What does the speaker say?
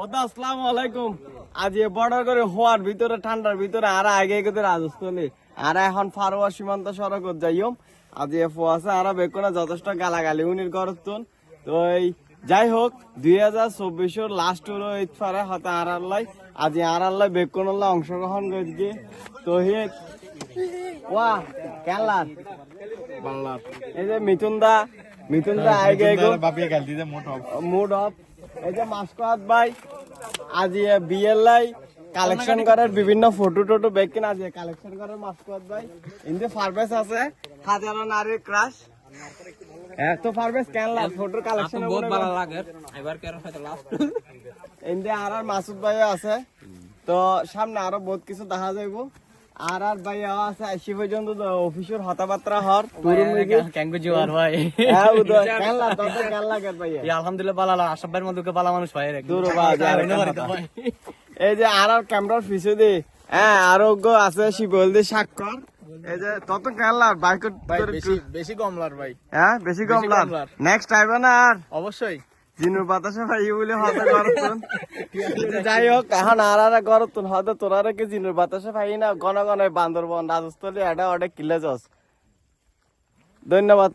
বদা আসসালামু আলাইকুম। আজ এ বড় করে হওয়ার ভিতরে ঠান্ডার ভিতরে আর আগে গেতে রাজস্থানে। আর এখন ফারোয়া সীমান্ত সড়ক যাইম আজ এ ফোয়াছে আর বেকোনা যথেষ্ট গালাগালি উনির করতুন তো এই যাই হোক দুই হাজার চব্বিশের লাস্ট হলো এই ফারে হতে আর আল্লাহ আজ আর আল্লাহ বেকোন অংশগ্রহণ করছি। তো হে ওয়া কেলার। বাংলার। এই যে মিথুন দা মিথুন দা আগে গো বাপিয়ে গাল দিতে মোট অফ। এই যে মাসকত ভাই আজ বিএলআই কালেকশন করার বিভিন্ন ফটো টটো বেক কিনা আজ কালেকশন করার মাসকত ভাই ইন্দে ফারবেস আছে হাজারো নারীর ক্রাশ এত ফারবেস কেন লাগ ফটোর কালেকশন বহুত ভালো লাগে। এবার কেন হয়তো লাস্ট ইন্দে আর আর মাসুদ ভাই আছে। তো সামনে আরও বহুত কিছু দেখা যাইব। আর আর ভাই আছে আইসি পর্যন্ত অফিসের হতাবার্তা হর ক্যাঙ্গু জোয়ার ভাই। হ্যাঁ লাগে ভাই? আলহামদুলিল্লাহ বালা আশাব ভাইয়ের মধ্যে বালা মানুষ ভাই দূর এই যে আর আর ক্যামেরার পিছু দি হ্যাঁ আরোগ্য আছে শিবল দি স্বাক্ষর এই যে তত বাইক বেশি বেশি কমলার ভাই। হ্যাঁ বেশি কমলার কমলার। নেক্সট আইবে না আর। অবশ্যই। জিনুর বাতাসে ভাই বলে যাই হোক, এখন আর আর করতুন হতে তোরা কি জিনুর বাতাসে ভাই, না, ঘন ঘন বান্দরবন, রাজস্থলী এটা অনেক কিলে যাস। ধন্যবাদ।